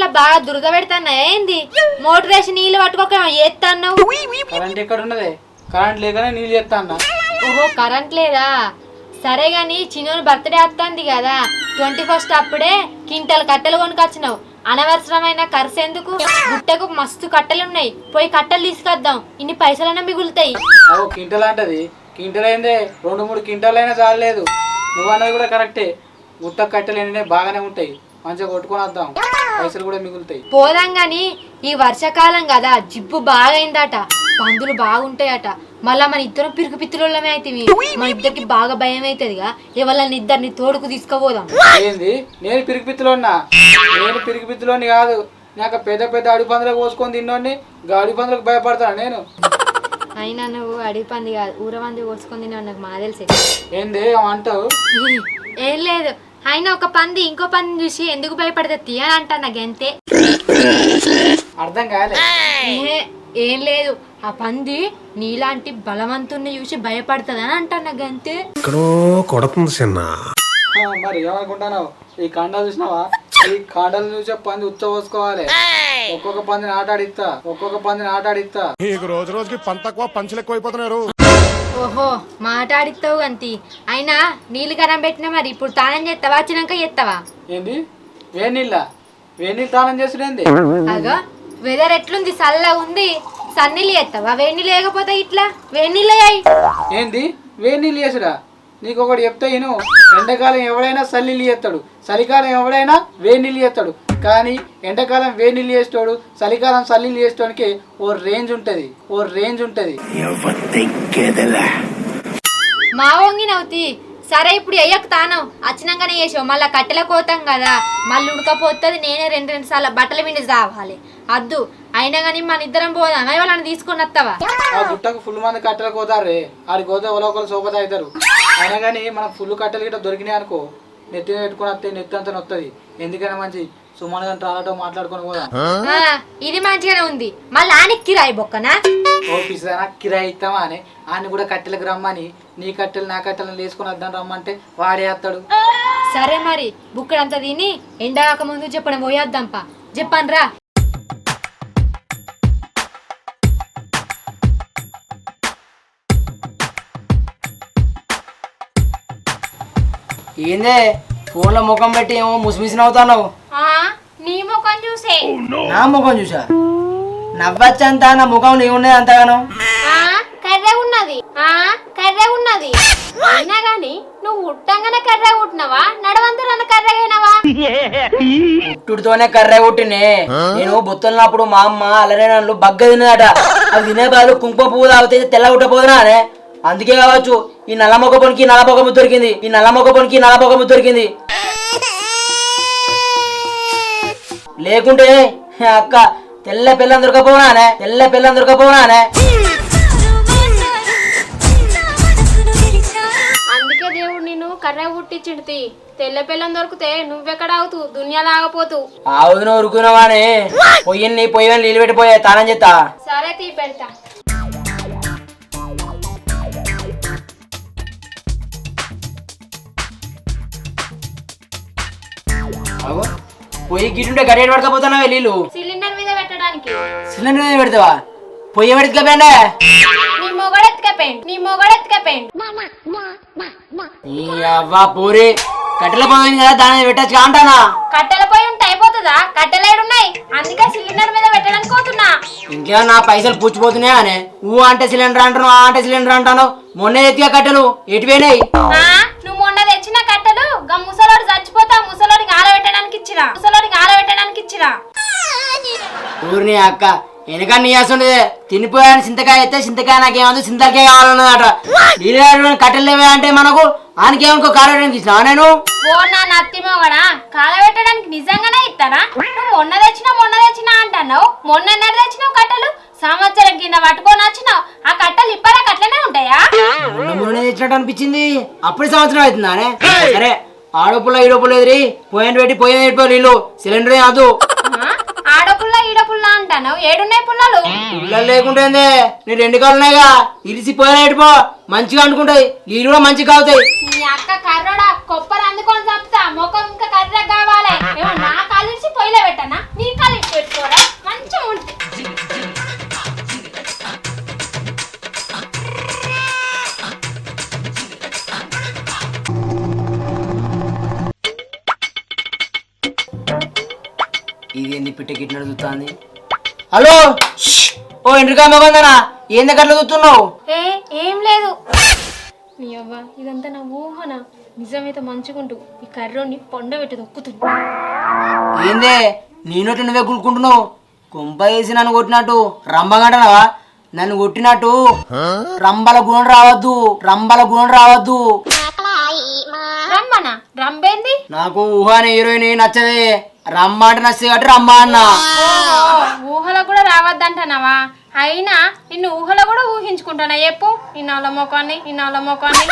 ఇంట్లో బాగా దురద పెడతాన్నా ఏంది? మోటార్ వేసి నీళ్ళు పట్టుకోక ఏత్తన్నావు కరెంట్ ఎక్కడ ఉన్నదే కరెంట్ లేకనే నీళ్ళు చేస్తా అన్న ఓహో కరెంట్ లేదా? సరే గాని చిన్నోని బర్త్డే వస్తుంది కదా. ట్వంటీ ఫస్ట్ అప్పుడే కింటల్ కట్టెలు కొనుకొచ్చినావు. అనవసరమైన ఖర్చు ఎందుకు? గుట్టకు మస్తు కట్టెలు ఉన్నాయి. పోయి కట్టెలు తీసుకొద్దాం. ఇన్ని పైసలన్నా మిగులుతాయి. అవు కింటల్ అంటది. కింటల్ అయిందే రెండు మూడు కింటల్ అయినా చాలలేదు. నువ్వు అన్నది కూడా కరెక్టే. గుట్ట కట్టెలు బాగానే ఉంటాయి. మంచిగా కొట్టుకొని వద్దాం. పైసలు కూడా మిగులుతాయి. పోదాం గాని ఈ వర్షాకాలం కదా జిబ్బు బాగైందట. పందులు బాగుంటాయట. మళ్ళా మన ఇద్దరం పిరుకు పిత్తులమే అయితే మన ఇద్దరికి బాగా భయం అవుతుందిగా ఎవరిని ఇద్దరిని తోడుకు తీసుకుపోదాం. ఏంది? నేను పిరికి పిత్తులోన్నా నేను పిరికి పిత్తులోని కాదు. నాకు పెద్ద పెద్ద అడి పందులకు పోసుకొని తిన్నోడిని గాడి పందులకు భయపడతాను నేను? అయినా నువ్వు అడవి పంది కాదు ఊర పంది కోసుకొని నాకు మా తెలిసే. ఏంది? అంటావు ఏం లేదు. అయినా ఒక పంది ఇంకో పంది చూసి ఎందుకు భయపడుతుంది అని అంటా నాకు అంతే అర్థం కాలే. ఏం లేదు. ఆ పంది నీలాంటి బలవంతుణ్ణి చూసి భయపడుతుంది అని అంటా నాకు అంతే ఎక్కడో కొడుతుంది చిన్న. ఆ, మరి ఏమనుకుంటున్నావు? ఈ కాండాలు చూసినావా? ఈ కాండాలు చూసే పంది ఉచ్చ పోసుకోవాలి. ఒక్కొక్క పందిని ఆటాడిస్తా ఒక్కొక్క పందిని ఆటాడిస్తా రోజు రోజుకి పంట తక్కువ పంచులు ఎక్కువైపోతున్నారు. ఓహో మాట్లాడిస్తావు అంతి అయినా నీళ్ళు కరం పెట్టినా మరి ఇప్పుడు తానం చేస్తావా వచ్చినాక చేస్తావా ఏంది? వేడి నీళ్ళ? వేడి నీళ్ళు తానం చేసుడేంది అగో వెదర్ ఎట్లుంది? చల్లగా ఉంది. సన్నీళ్ళు చేస్తావా వేడి నీళ్ళు లేకపోతే ఇట్లా? వేడి నీళ్ళు అయ్యాయి ఏంది? వేడి నీళ్ళు చేసుడా నీకు ఒకటి చెప్తే ఇను. ఎండాకాలం ఎవడైనా చల్లీళ్ళు చేస్తాడు చలికాలం ఎవడైనా వేడి నీళ్ళు చేస్తాడు కానీ ఎండాకాలం వేడి నీళ్ళు చేస్తాడు చలికాలం చల్లీళ్ళు చేసేటానికి ఓ రేంజ్ ఉంటది ఓ రేంజ్ ఉంటది. మా వంగి నవ్వుతి సరే ఇప్పుడు అయ్యకు తానం. వచ్చినాకనే చేసావు మళ్ళీ కట్టెల కోతాం కదా. మళ్ళీ ఉడకపోతుంది నేనే రెండు రెండు సార్లు బట్టల విండి చావాలి. అద్దు అయినా కానీ మన ఇద్దరం పోదాం. అవి వాళ్ళని తీసుకొని వస్తావా ఆ గుట్టకు ఫుల్ మంది కట్టెలు కోతారు ఆడికి పోతే ఎవరో ఒకరు సోపత అవుతారు అయినా కానీ మనకు ఫుల్ కట్టెలు గిట్ట దొరికినాయి అనుకో నెత్తి పెట్టుకుని వస్తే నెత్తి అంతా నొత్తది. ఎందుకైనా మంచి సుమన్ గంట రాలటో మాట్లాడుకొని పోదాం. ఆ, ఇది మంచిగానే ఉంది. మళ్ళీ ఆనికి రాయి బొక్కనా? ఓ కిరాయి ఇస్తామా అని ఆయన కూడా కట్టెలకు రమ్మని. నీ కట్టెలు నా కట్టెలను వేసుకొని వద్దాం రమ్మంటే వాడే వస్తాడు. సరే మరి బుక్కడంతా తిని ఎండాక ముందు చెప్పడం పోయేద్దాంపా. చెప్పాను రా ఏందే ఫోన్లో ముఖం పెట్టి ఏమో ముసిమిసి నవ్వుతావు నీ ముఖం చూసే. నా ముఖం చూసా? నవ్వచ్చంతా నా ముఖం నీ ఉన్నది అంతగానో? కర్రె ఉన్నది కర్రె ఉన్నది అయినా గాని నువ్వు ఉట్టంగానే కర్రె ఉట్టినవా నడవంతరన్న కర్రెగైనవా? పుట్టుడితోనే కర్ర కొట్టినే నేను బొత్తున్నప్పుడు మా అమ్మ అల్లరే నన్ను బగ్గ తిన్నదట అది తినే బదులు కుంకుమ పువ్వు తాగితే తెల్ల ఉట్టపోదునా అనే అందుకే కావచ్చు ఈ నల్ల మొగ పొనికి నల్ల మొగము దొరికింది. ఈ నల్ల మొగ పొనికి నల్ల మొగము దొరికింది. లేకుంటే అక్క తెల్ల పిల్లని దొరకపోనానే తెల్ల పిల్లని దొరకపోనానే. అందుకే దేవుడు నిన్ను కర్ర పుట్టించింది తెల్ల పిల్లం దొరికితే నువ్వెక్కడ అవుతూ దునియా లాగపోతూ. ఆవును ఉరుకున్నావానే పొయ్యిని పొయ్యి నీళ్ళు పెట్టిపోయా తానం చేస్తా. సరే తీ పెడతా. అగో, పొయ్యి గిట్టుంటే గడియలు పడకపోతున్నావే నీళ్ళు? సిలిండర్ మీద పెట్టడానికి. సిలిండర్ మీద పెడతావా? పొయ్యి పెడతలేపండే నీ మొగడెత్తుకపోయింది నీ మొగడెత్తుకపోయింది ఈ అవ్వ పూరి కట్టెల పొయ్యి కదా దాని మీద పెట్టచ్చు అంటానా? కట్టెల పోయి ఉంటే అయిపోతుందా? కట్టెలేడున్నాయి అందుకే సిలిండర్ మీద పెట్టడానికి పోతున్నా. ఇంకేమో నా పైసలు పుచ్చిపోతున్నాయా అనే? ఊ అంటే సిలిండర్ అంటాను ఆ అంటే సిలిండర్ అంటాను మొన్న ఎత్తిగా కట్టెలు? ఎటుపోయినాయి ఆ, నువ్వు మొన్న తెచ్చిన కట్టెలు గా ముసలోడు చచ్చిపోతా ముసలోడికి ఆరబెట్టడానికి ఇచ్చిరా? ముసలోడికి ఆరబెట్టడానికి ఇచ్చిరా? ఊరిని అక్క వెనక నీ అసలు తినిపోయాను చింతకాయ అయితే చింతకాయ నాకేమంది? చింతకాయ కావాలన్నదట. నీళ్ళు కట్టెలు అంటే మనకు ఆనకేమనుకో కారణం ఇచ్చినా నేను? ఓ నా నత్తి మొగడా కాలబెట్టడానికి నిజంగానే ఇస్తానా నువ్వు మొన్న తెచ్చినా మొన్న తెచ్చినా అంటున్నావు. మొన్న తెచ్చినావు కట్టెలు? సంవత్సరం కింద పట్టుకొని వచ్చినావు. ఆ కట్టెలు ఇప్పటికి అట్లనే ఉంటాయా? తెచ్చినట్టు అనిపించింది. అప్పుడే సంవత్సరం అవుతుందానే సరే. ఆడపుల్ల ఈడపుల్ల ఎదిరి పోయిన పెట్టి పోయిన నీళ్ళు సిలిండర్ కాదు? ఆడపుల్ల ఈడపుల్ల అంటాను. ఏడున్నాయి పుల్లలు? పిల్లలు లేకుంటే నీ రెండు కాళ్ళున్నాయిగా ఇరిసి పోయిన పో. మంచిగా అనుకుంటాయి నీళ్ళు కూడా మంచిగా అవుతాయి నీ అక్క కర్రోడా కొప్పలు అందుకొని చంపుతా. ముఖం ఇంకా కర్ర కావాలి. ఏమో నా కాలించి పొయ్యిలో పెట్టనా? నీ కాలించి పెట్టుకోరా? మంచిగా ఉంటుంది పిట్ట గిట్టినట్టు చూస్తుంది హలో! ఓ ఎండ్రికా మగందనా ఏం దగ్గర చూస్తున్నావు ఏ ఏం లేదు. నీ అవ్వ ఇదంతా నా ఊహన? నిజమైతే మంచిగుంటు ఈ కర్రోని పొండ పెట్టి దొక్కుతుంది ఏందే? నేనోటి నువ్వే గుడుకుంటున్నావు కొంప వేసి నన్ను కొట్టినట్టు. రంబగంటనవా నన్ను కొట్టినట్టు. రంబల గుణం రావద్దు. రంబల గుణం రావద్దు. రమ్మనా రంబేంది నాకు ఊహ అనే హీరోయిన్ నచ్చదే. రమ్మ అంటే నచ్చదు కాబట్టి రమ్మ అన్న ఊహలో కూడా రావద్దంటున్నావా? అయినా నిన్ను ఊహలో కూడా ఊహించుకుంటానా చెప్పు. మొఖాన్ని ఈ నల్ల మొఖాన్ని.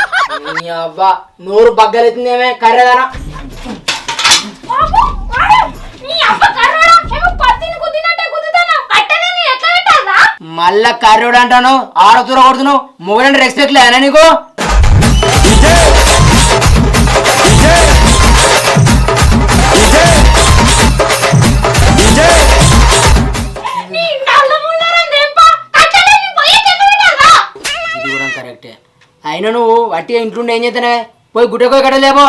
నీ అబ్బా నోరు బగ్గలెత్తిందేమే కర్రెదానా. అవ్వ? మళ్ళా కర్రోడు అంటాను ఆడతూర కొడుతున్నావు మొగడంటే రెస్పెక్ట్ లేదా నీకు? అయినా నువ్వు వట్టిగా ఇంట్లో ఏం చేస్తానే? పోయి గుట్టకోయి కట్టెలు లేపో.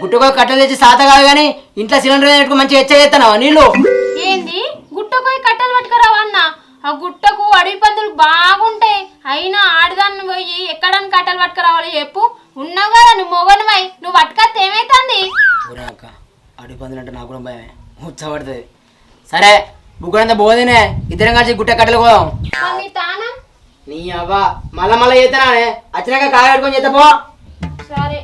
గుట్టకోయి కట్టెలు తెచ్చి సాత కాదు కానీ ఇంట్లో సిలిండర్ పెట్టుకుని మంచిగా హెచ్చ చేస్తున్నావా నీళ్ళు? ఏంది? గుట్టకు కట్టెలు పట్టుకురావా అన్న? ఆ గుట్టకు అడవి పందులు బాగుంటాయి. అయినా ఆడదాన్ని పోయి ఎక్కడానికి కట్టెలు పట్టుకురావాలి చెప్పు. ఉన్నావు కదా నువ్వు మొగనువై నువ్వు పట్టుకొస్తే ఏమైతుంది? అక్క అడుగు పందులు అంటే నాకు కూడా భయమే. ఉచ్చబడుతుంది సరే బుగ్గడంతా పోదినే ఇద్దరం కలిసి గుట్ట కట్టెలు పోదాం. మరి నీ తానం. నీ అవ్వ మళ్ళా మళ్ళా చేస్తానే వచ్చినాక కాయ పెట్టుకొని చేస్తా పో. సరే.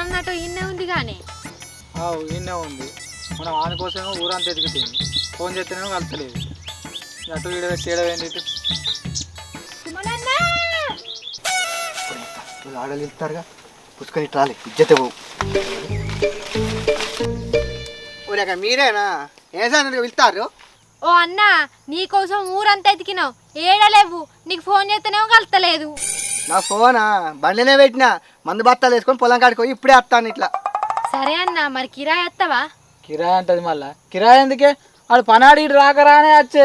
అన్నట్టు ఇన్నే ఉంది కానీ విన్నే ఉంది. మనం ఆని కోసమేమో ఊరంతా ఎదుగుతుంది. ఫోన్ చేస్తేనేమో కలుతలేదు అటు వీడ తేడా ఏంటి వాళ్ళు ఆడలు వెళ్తారుగా. పుష్కరి ట్రాలే ఇజ్జత పోవు. ఊరేక మీరేనా? ఏ సార్ వెళ్తారు? ఓ అన్న నీకోసం ఊరంతా ఎతికినావు. ఏడలేవు నీకు ఫోన్ చేస్తేనేమో కలుతలేదు నా ఫోనా? బండినే పెట్టినా. మందు బత్తాలు వేసుకొని పొలం కాడికి పోయి ఇప్పుడే వస్తాను ఇట్లా. సరే అన్న మరి కిరాయి వస్తావా? కిరాయి అంటది మళ్ళా. కిరాయి ఎందుకే? వాడు పనాడి ఇటు రాకరానే వచ్చే.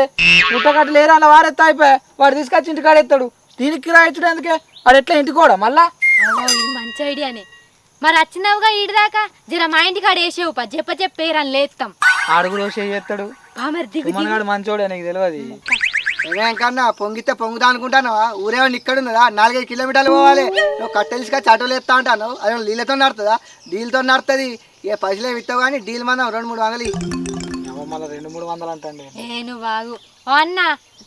పుట్టకట్టు లేరు అలా వారెత్తా అయిపోయా. వాడు తీసుకొచ్చి ఇంటికాడ ఎత్తాడు. దీనికి కిరాయి ఇచ్చుడు ఎందుకే వాడు ఎట్లా ఇంటికి కూడా మళ్ళా మంచి ఐడియానే. మరి వచ్చినావుగా ఈడదాకా జర మా ఇంటికి ఆడ వేసేవు పా చెప్ప చెప్పేరని లేస్తాం ఆడు కూడా చేస్తాడు. మనగాడు మంచోడే నీకు తెలియదు ఏమేం కన్నా పొంగితే పొంగుతా అనుకుంటానవా ఊరేమన్నా ఇక్కడ ఉన్నదా? నాలుగైదు కిలోమీటర్లు పోవాలి. నువ్వు కట్టెలు తీసుకొచ్చి ఆటోలు ఎత్తా అంటాను అది నీళ్ళతో నడుతుందా డీల్తో నడుతుంది ఏ పైసలే విత్తావు కానీ డీల్ మనం రెండు మూడు వందలు. మళ్ళీ రెండు మూడు వందలు అంటండి. ఏ నువ్వు బాగు ఓ అన్న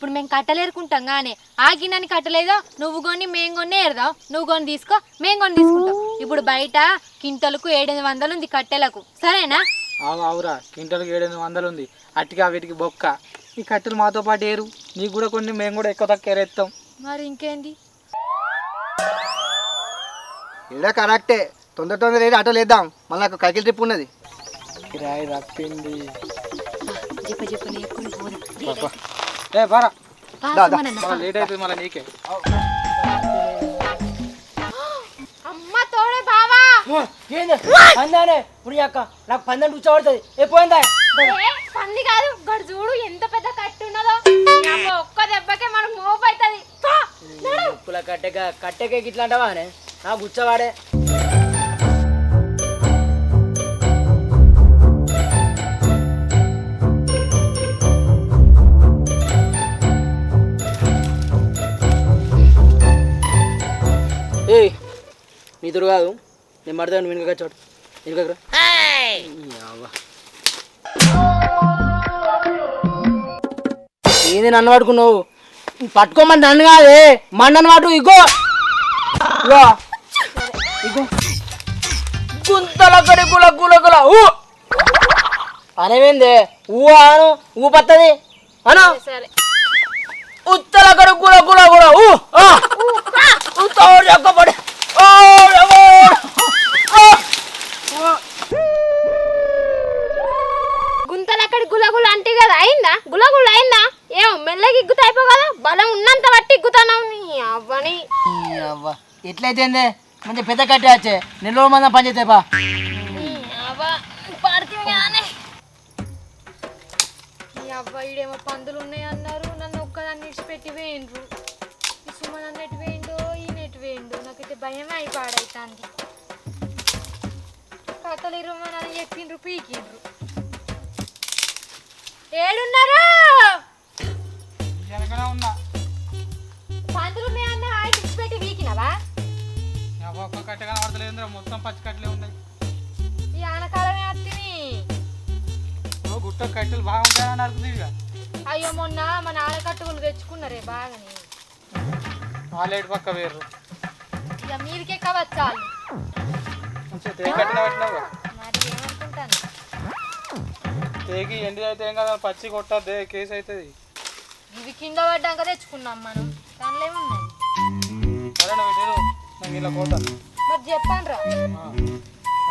ఇప్పుడు మేము కట్టలేరుకుంటాం కానీ ఆ గిన్నెని కట్టలేదో నువ్వు కొని మేము కొన్ని ఏరుదాం. నువ్వు కొని తీసుకో మేము కొని తీసుకుంటాం. ఇప్పుడు బయట కింటలకు ఏడెనిమిది వందలు ఉంది కట్టెలకు. సరేనా? ఆవు అవురా క్వింటల్కి ఏడెనిమిది వందలు ఉంది. అట్టిగా వీటికి బొక్క. ఈ కట్టెలు మాతో పాటు ఏరు. నీకు కూడా కొన్ని మేము కూడా ఎక్కువ తక్కువ ఏరేస్తాం మరి ఇంకేంది? ఈడ కరెక్టే. తొందర తొందర ఏది ఆటోలు వేద్దాం మళ్ళీ నాకు కైకిల్ ట్రిప్ ఉన్నది. కిరాయి తప్పింది. చెప్ప చెప్ప ఏ బారా. లేట్ మళ్ళీ నీకే. అమ్మ తోడే బావా. ఏంది? ఇప్పుడు అక్క నాకు పందని కూర్చోబడుతుంది. ఏ పోయిందా? పంది కాదు గడు చూడు ఎంత పెద్ద కట్టు ఉన్నదో. ఒక్క దెబ్బకే మనకు మోపు అవుతుంది ఉప్పుల కట్టెక కట్టెకే ఇట్లా అంటావా అనే? నాకు కూర్చోవాడే ఏయ్ నీతుడు కాదు. నేను పడతాను వెనుక చోటు వెనుక ఏంది నన్ను పట్టుకున్నావు? పట్టుకోమని నన్ను కాదే. మండను వాటు ఇగో. ఇగో. ఇగో. గుంతల కడి కుల కుల కుల ఊ. అనేవేందే ఊ అను ఊ పత్తది. అను. ఉత్తల కడి కుల కుల తోడు చెప్పబడి గుంతలు అక్కడ గులగుల అంటే కదా అయిందా? గులగుల అయిందా? ఏం మెల్లగా ఎగ్గుతా అయిపో కదా బలం ఉన్నంత బట్టి ఇగ్గుతానావు నీ అవ్వని. ఎట్లయితే మంచి పెద్ద కట్టి వచ్చే. నెల రోజుల మందం పని చేస్తే బా పందులు ఉన్నాయి అన్నారు నన్ను ఒక్కదాన్ని విడిచిపెట్టి వేయండ్రు. సుమన్ అన్నట్టు వేయండు నాకైతే భయమే అయి పాడైతాంది. కథలు ఇరవమని అని చెప్పిండ్రు పీకిండ్రు ఏడున్నారు? వీకినవా ఒక్క కట్ట కనబడతలేదు మొత్తం పచ్చి కట్టలే ఉన్నాయి. ఈ ఆనకాలమే అత్తిని. ఓ గుట్ట కట్టెలు బాగుంటాయని అడుగుతుంది ఇక అయ్యో మొన్న మన ఆనకట్టుకులు తెచ్చుకున్నారే బాగాని. పక్క వేరు ఇక వాళ్ళు కొంచెం తేగి కట్టిన పెట్టినావు మరి ఏమనుకుంటాను? తేగి ఎండి అయితే ఏం కదా పచ్చి కొట్టద్దే కేసు అవుతుంది ఇవి కింద పడ్డాక తెచ్చుకున్నాం మనం. దానిలో ఏమున్నాయి సరే నువ్వు ఇటు ఇలా పోతా. మరి చెప్పాను రా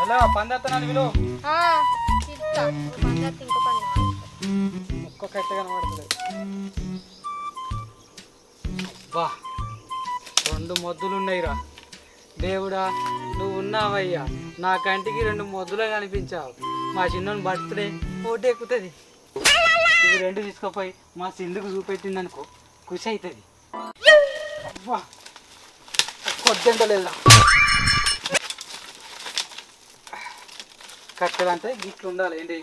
ఎలా పని చేస్తాను విలు ఇస్తా పని చేస్తే ఇంకో పని కనబడుతుంది బా రెండు మొద్దులు ఉన్నాయిరా. దేవుడా నువ్వు ఉన్నావయ్యా నా కంటికి రెండు మొద్దులు కనిపించావు. మా చిన్నోని బర్త్డే ఓటే ఎక్కుతుంది. ఇవి రెండు తీసుకుపోయి మా సింధుకు చూపెట్టింది అనుకో ఖుషి అవుతుంది అబ్బా కొద్దింటలేదు కట్టెలంటే గిట్లు ఉండాలి ఏంటి?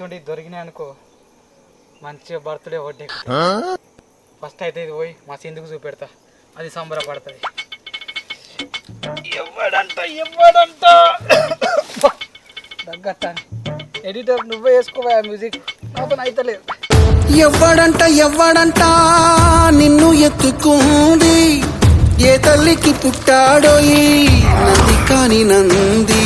ఇటువంటి దొరికినాయి అనుకో మంచిగా బర్త్డే వడ్డే ఫస్ట్ అయితే ఇది పోయి మా సింధుకు చూపెడతా. అది సంబరపడుతుంది ఎవడంట ఎవడంట? ఎడిటర్ నువ్వే వేసుకోవా మ్యూజిక్ నాతో అయితలేదు ఎవ్వడంట ఎవ్వడంట నిన్ను ఎత్తుకుంది. ఏ తల్లికి పుట్టాడో ఈ నంది కాని నంది.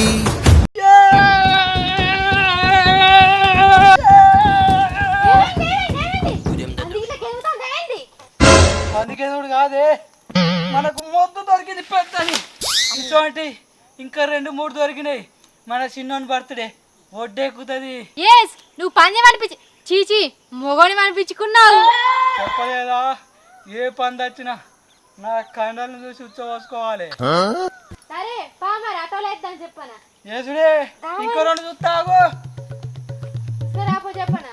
ఇంకా రెండు మూడు దొరికినాయి. మన చిన్నోని బర్త్డే. ఒడ్డెక్కుతుంది. ఎస్ నువ్వు పందెం అనిపించి చీచి మొగని అనిపించుకున్నావు. చెప్పలేదా? ఏ పంది వచ్చినా నా కండలను చూసి ఉచ్చబోసుకోవాలి. సరే పా మరి ఆటోలో వేద్దాం చెప్పనా? యేసుడే ఇంకో రెండు సరే ఆపో చెప్పనా?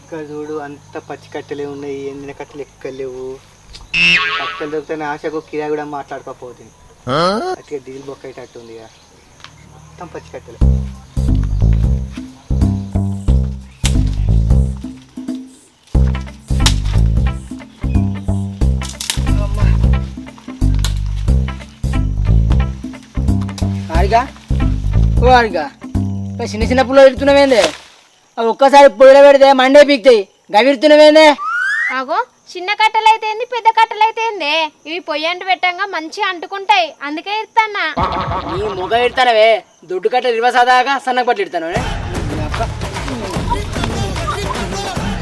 ఇక్కడ చూడు అంత పచ్చి కట్టెలే ఉన్నాయి ఎండిన కట్టెలు ఎక్కలేవు. కట్టెలు దొరికితే ఆశకు కిరా కూడా మాట్లాడుకోకపోతుంది అట్లా డీజిల్ బొక్క అయ్యేటట్టు ఉంది మొత్తం ఓ చిన్న చిన్న పుల్లలు ఎడుతున్నావేందే అవి ఒక్కసారి పొయ్యిలో పెడితే మండే పీక్తాయి. గవిరుతున్నావేందే ఆగో చిన్న కట్టెలు అయితే ఏంది పెద్ద కట్టెలు అయితే ఏంది ఇవి పొయ్యంటి పెట్టంగా మంచిగా అంటుకుంటాయి. అందుకే ఇస్తానా నీ ముఖ ఎడతానవే దొడ్డు కట్ట ఇరవై సాదాగా సన్నగా పట్టు ఎడతాను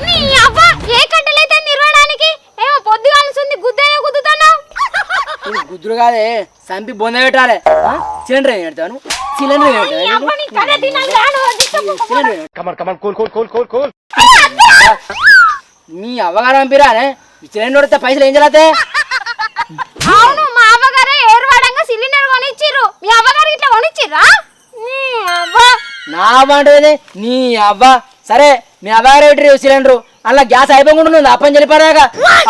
నీ అవ్వ ఏ కట్టెలు అయితే నిర్వడానికి? ఏమో పొద్దు కాలుస్తుంది గుద్దేనే గుద్దుతున్నావు. ఇది గుద్దురు కాదే. సంపి బొంద పెట్టాలి. సిలిండర్ ఏం పెడతాను సిలిండర్ కమర్ కమర్ cool cool cool cool cool మీ అవ్వగారు పంపిరానే. సిలిండర్ పెడితే పైసలు ఏం చేయాలి అవును మా అవ్వగారే ఏర్వాడంగా సిలిండర్ కొనిచ్చిర్రు. మీ అవ్వగారు ఇట్లా కొనిచ్చిర్రా? నీ అవ్వ. నా బాగుంటుంది నీ అవ్వ. సరే మీ అవ్వగారు సిలిండర్? అలా గ్యాస్ అయిపోకుండా అప్పని చెల్లిపోయాక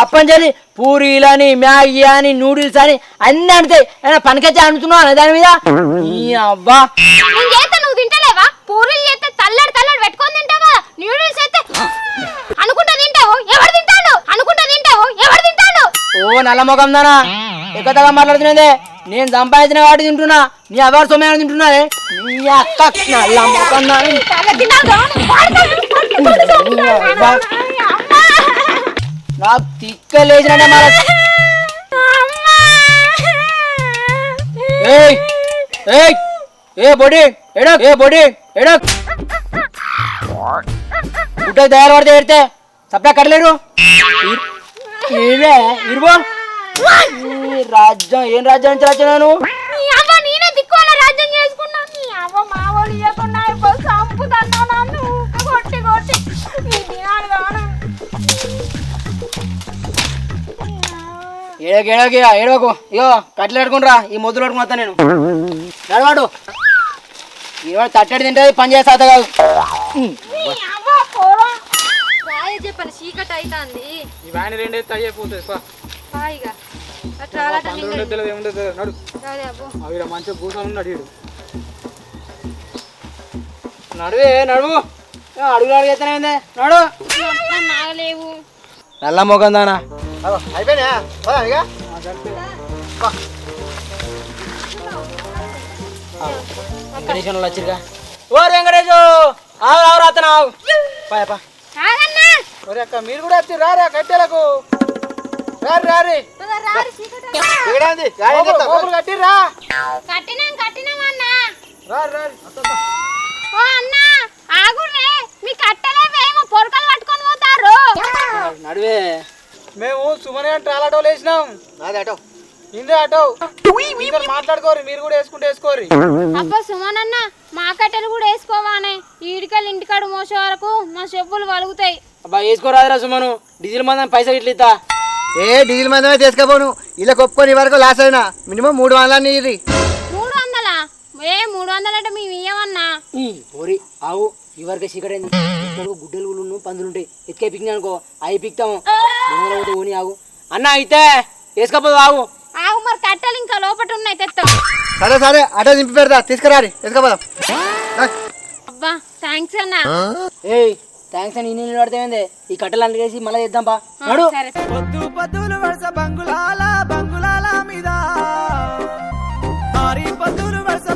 అప్పని చెల్లి పూరీలని మ్యాగీ అని నూడిల్స్ అని అన్ని అంటాయి అయినా పనికొచ్చి అంటున్నావు అనే దాని మీద? నీ అవ్వ. నేను చేస్తే నువ్వు తింటలేవా? పూరీలు చేస్తే తల్లడి తల్లడి పెట్టుకొని తింటావా? న్యూడిల్స్ అయితే అనుకుంటా తింటావు ఎవరు తింటాడు అనుకుంటా తింటావు ఎవరు తింటాడు ఓ నల్ల ముఖం దానా. ఎక్కువగా మాట్లాడుతున్నదే. నేను సంపాదించిన వాటి తింటున్నా. నీ అవ్వగారు సొమ్మ తింటున్నానే నీ అక్క నల్ల ముఖం. నాకు తిక్క ఏయ్ ఏయ్ ఏ బొడి ఎడక్ ఏ బొడి ఎడక్ గుడ్డ తయారు పడితే ఎడితే సప్లై కట్టలేరు? రాజ్యం ఏం రాజ్యం నుంచి వచ్చినాను నీ అవ్వ నేనే దిక్కువల రాజ్యం చేసుకున్నా. నీ అవ్వ మా వాళ్ళు ఇవ్వకుండా అయిపోయి చంపుతాను నన్ను ఊక కొట్టి. కొట్టి నీ దినాలు కాను. ఏడకి ఏడకి ఏడవకు. ఇగో కట్టెలు పెట్టుకుంట్రా ఈ మొద్దులు పెట్టుకుని నేను. నడవాడు. ఇవాడు తట్టడి తింటే పని చేస్తా కాదు. చెప్పాను చీకటి అవుతుంది ఈ వ్యాన్ రెండేస్తే అయిపోతుంది పా. హాయిగా. ఏముండదు నడు. అవి మంచిగా కూర్చొని ఉన్నాడు వీడు నడువే నడువు. అడుగులు అడిగేస్తానే నడు. నాగలేవు. నల్ల మొగం దానా? అయిపోయినా వచ్చిరుగా ఓ వెంకటేశు. ఆవు ఆవు రాతన ఆవు పాయపా ఒరే అక్క మీరు కూడా వచ్చి రారా కట్టెలకు రారి రారి. దిగడానికి లోపల కట్టిర్రా? కట్టినాం కట్టినాం అన్నా. రారి రారి. ఓ అన్నా ఆగుర్రే. మీ కట్టలేవేమో పొరకలు పట్టుకొని పోతారు నడువే. మేము సుమన్ గారి ట్రాల్ ఆటోలు వేసినాం. నాది అటో. ఇందే ఆటో ఇంకా మాట్లాడుకోరు మీరు కూడా వేసుకుంటే వేసుకోరు. అబ్బా సుమన్ అన్న మా కట్టెలు కూడా వేసుకోవానే. ఈడికెళ్ళి ఇంటికాడ మోసే వరకు మా చెప్పులు వలుగుతాయి. అబ్బా వేసుకోరాదురా సుమను. డీజిల్ మందం పైసలు ఇట్లా ఇస్తా. ఏ డీజిల్ మందమే తీసుకపోను. ఇలా ఒప్పుకొని వరకు లాస్ అయినా. మినిమం మూడు వందల నీరు మూడు వందలా? ఏ మూడు వందలంటే మేము ఇయ్యమన్నా? ఈ ఓరి ఆవు ఇవరికి ఇక్కడ గుడ్డలు గుళ్ళు పందులు ఉంటాయి ఎత్తుకే పిక్ని అనుకో. అవి పిక్తాము. ఓని ఆగు. అన్న అయితే వేసుకోపోదు ఆగు. ఆగు మరి కట్టెలు ఇంకా లోపట ఉన్నాయి తెస్తాం సరే సరే అటో దింపి పెడతా. తీసుకురారి తీసుకుపోదాం రా. అబ్బా థ్యాంక్స్ అన్న. ఏయ్ థ్యాంక్స్ అని నేను పడితే ఈ కట్టెలు వేసి మళ్ళీ చేద్దాం బా నడు. పొద్దు పొద్దులు వరుస బంగుళాల బంగుళాల మీద. ఆరి పొద్దులు వరుస